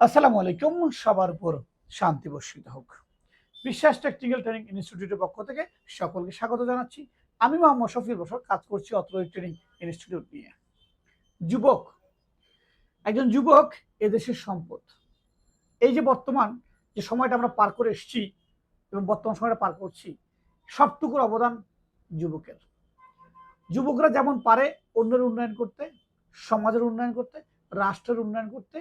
আসসালামু আলাইকুম, সবার উপর শান্তি বর্ষিত হোক। বিশ্বাস টেকনিক্যাল ট্রেনিং ইনস্টিটিউটের পক্ষ থেকে সকলকে স্বাগত জানাচ্ছি। আমি মোহাম্মদ শফির বসর কাজ করছি অত্র ট্রেনিং ইনস্টিটিউট নিয়ে। যুবক, একজন যুবক এদেশের সম্পদ। এই যে বর্তমান যে সময়টা আমরা পার করে এসেছি এবং বর্তমান সময়টা পার করছি, সবটুকুর অবদান যুবকের। যুবকরা যেমন পারে অন্যের উন্নয়ন করতে, সমাজের উন্নয়ন করতে, রাষ্ট্রের উন্নয়ন করতে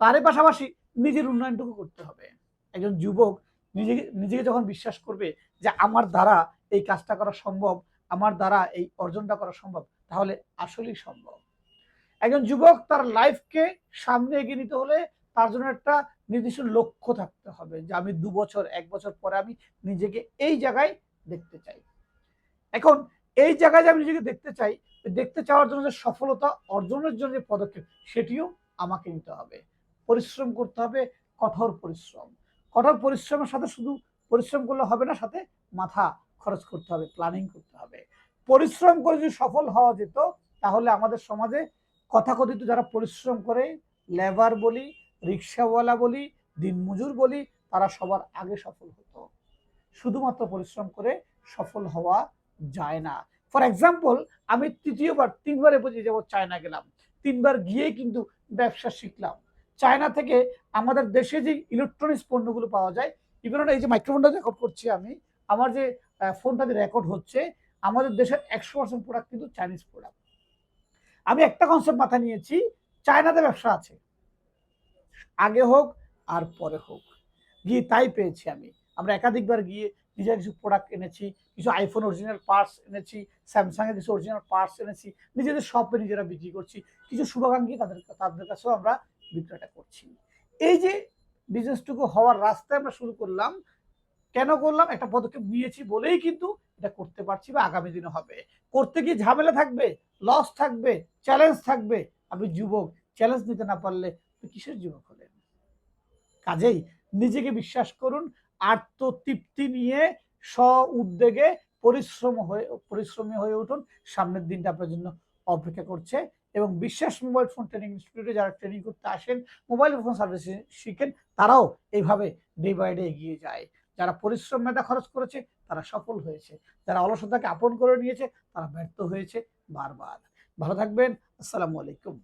তারই পাশাপাশি নিজের উন্নয়নটুকু করতে হবে। একজন যুবক নিজেকে নিজেকে যখন বিশ্বাস করবে যে আমার দ্বারা এই কাজটা করা সম্ভব, আমার দ্বারা এই অর্জনটা করা সম্ভব, তাহলে আসলেই সম্ভব। একজন যুবক তার লাইফকে সামনে এগিয়ে নিতে হলে তার জন্য একটা নির্দিষ্ট লক্ষ্য থাকতে হবে যে আমি দু বছর, এক বছর পরে আমি নিজেকে এই জায়গায় দেখতে চাই। এখন এই জায়গায় যে আমি নিজেকে দেখতে চাই, দেখতে চাওয়ার জন্য যে সফলতা অর্জনের জন্য যে পদক্ষেপ, সেটিও আমাকে নিতে হবে। পরিশ্রম করতে হবে, কঠোর পরিশ্রম। কঠোর পরিশ্রমের সাথে শুধু পরিশ্রম করলে হবে না, সাথে মাথা খরচ করতে হবে প্ল্যানিং করতে হবে। পরিশ্রম করে যদি সফল হওয়া যেত, তাহলে আমাদের সমাজে কথাকথিত যারা পরিশ্রম করে লেবার বলি রিক্সাওয়ালা বলি, দিনমজুর বলি, তারা সবার আগে সফল হতো। শুধুমাত্র পরিশ্রম করে সফল হওয়া যায় না। ফর এক্সাম্পল আমি তৃতীয়বার, তিনবারে বুঝে যাব চায়না গেলাম। তিনবার গিয়ে কিন্তু ব্যবসা শিখলাম। চায়না থেকে আমাদের দেশে যে ইলেকট্রনিক্স পণ্যগুলো পাওয়া যায় ইভেন এই যে মাইক্রোফোনটা রেকর্ড করছি আমি, আমার যে ফোনটা যে রেকর্ড হচ্ছে, আমাদের দেশের একশো পার্সেন্ট প্রোডাক্ট কিন্তু চাইনিজ প্রোডাক্ট আমি একটা কনসেপ্ট মাথা নিয়েছি, চায়নাতে ব্যবসা আছে। আগে হোক আর পরে হোক। গিয়ে তাই পেয়েছি আমি। আমরা একাধিকবার গিয়ে নিজের কিছু প্রোডাক্ট এনেছি, কিছু আইফোন অরিজিনাল পার্টস এনেছি স্যামসাংয়ের কিছু অরিজিনাল পার্টস এনেছি, নিজেদের শপে নিজেরা বিক্রি করছি, কিছু শুভাকাঙ্ক্ষী তাদের তাদের কাছেও আমরা বিক্রয়টা করছি। এই যে বিজনেসটুকু হওয়ার রাস্তায় আমরা শুরু করলাম, কেন করলাম? একটা পদক্ষেপ নিয়েছি বলেই কিন্তু এটা করতে পারছি বা আগামী দিনে হবে। করতে গিয়ে ঝামেলা থাকবে লস থাকবে চ্যালেঞ্জ থাকবে। আপনি যুবক চ্যালেঞ্জ নিতে না পারলে কিসের যুবক হলেন? কাজেই নিজেকে বিশ্বাস করুন, আত্মতৃপ্তি নিয়ে স্ব উদ্যোগে পরিশ্রম হয়ে, পরিশ্রমী হয়ে উঠুন। সামনের দিনটা আপনার জন্য অপেক্ষা করছে। এবং বিশ্বাস মোবাইল ফোন ট্রেনিং ইনস্টিটিউটে যারা ট্রেনিং করতে আসেন, মোবাইল ফোন সার্ভিস শিখেন, তারাও এইভাবে ডে বাই ডে এগিয়ে যায়। যারা পরিশ্রম মেধা খরচ করেছে, তারা সফল হয়েছে। যারা অলসতাকে আপন করে নিয়েছে, তারা ব্যর্থ হয়েছে বারবার। ভালো থাকবেন, আসসালামু আলাইকুম।